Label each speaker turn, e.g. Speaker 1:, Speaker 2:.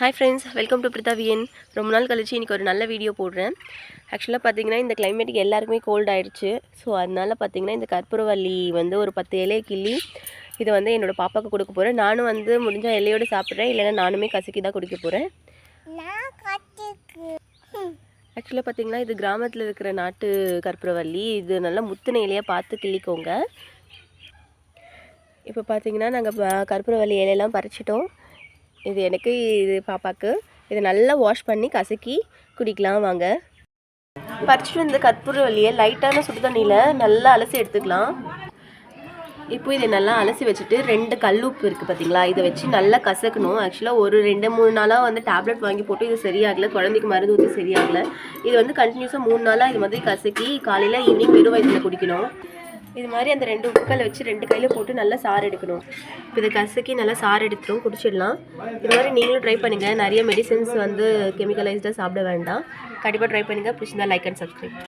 Speaker 1: Hi friends welcome to பிரித்தாவியன் ரொம்ப நாள் கழிச்சு இன்றைக்கி ஒரு நல்ல வீடியோ போடுறேன். ஆக்சுவலாக பார்த்தீங்கன்னா இந்த கிளைமேட்டுக்கு எல்லாருக்குமே கோல்ட் ஆயிடுச்சு. ஸோ அதனால பார்த்தீங்கன்னா இந்த கற்பூரவள்ளி வந்து ஒரு பத்து இலையை கிள்ளி இதை வந்து என்னோடய பாப்பாவுக்கு கொடுக்க போகிறேன் நானும் வந்து முடிஞ்சால் இலையோடு சாப்பிட்றேன். இல்லைன்னா நானுமே கசக்கி தான் குடிக்க போகிறேன் ஆக்சுவலாக பார்த்தீங்கன்னா இது கிராமத்தில் இருக்கிற நாட்டு கற்பூரவள்ளி இது நல்லா முத்தின இலையாக பார்த்து கிள்ளிக்கோங்க. இப்போ பார்த்தீங்கன்னா நாங்கள் கற்பூரவள்ளி இலையெல்லாம் பறிச்சிட்டோம். இது எனக்கு இது பாப்பாக்கு. இதை நல்லா வாஷ் பண்ணி கசக்கி குடிக்கலாம் வாங்க. பறிச்சிட்டு வந்த கற்பூரவள்ளியை லைட்டான சுடு தண்ணியில் நல்லா அலசி எடுத்துக்கலாம். இப்போ இதை நல்லா அலசி வச்சுட்டு ரெண்டு கல்லுப்பு இருக்குது பார்த்தீங்களா இதை வச்சு நல்லா கசக்கணும். ஆக்சுவலாக ஒரு ரெண்டு மூணு நாளாக வந்து டேப்லெட் வாங்கி போட்டு இது சரியாகலை. குழந்தைக்கு மருந்து ஊற்றி சரியாகலை. இது வந்து கண்டினியூஸாக மூணு நாளாக இது மாதிரி கசக்கி காலையில் ஈவினிங் வெறும் வயதில் குடிக்கணும். இது மாதிரி அந்த ரெண்டு உப்புக்கல்லை வச்சு ரெண்டு கையில் போட்டு நல்லா சாறு எடுக்கணும். இப்போ இதை கசக்கி நல்லா சாறு எடுத்துரும் குடிச்சிடலாம். இது மாதிரி நீங்களும் ட்ரை பண்ணுங்கள் நிறைய மெடிசின்ஸ் வந்து கெமிக்கலைஸ்டாக சாப்பிட வேண்டாம். கண்டிப்பாக ட்ரை பண்ணுங்கள் பிடிச்சிருந்தா லைக் அண்ட் சப்ஸ்கிரைப்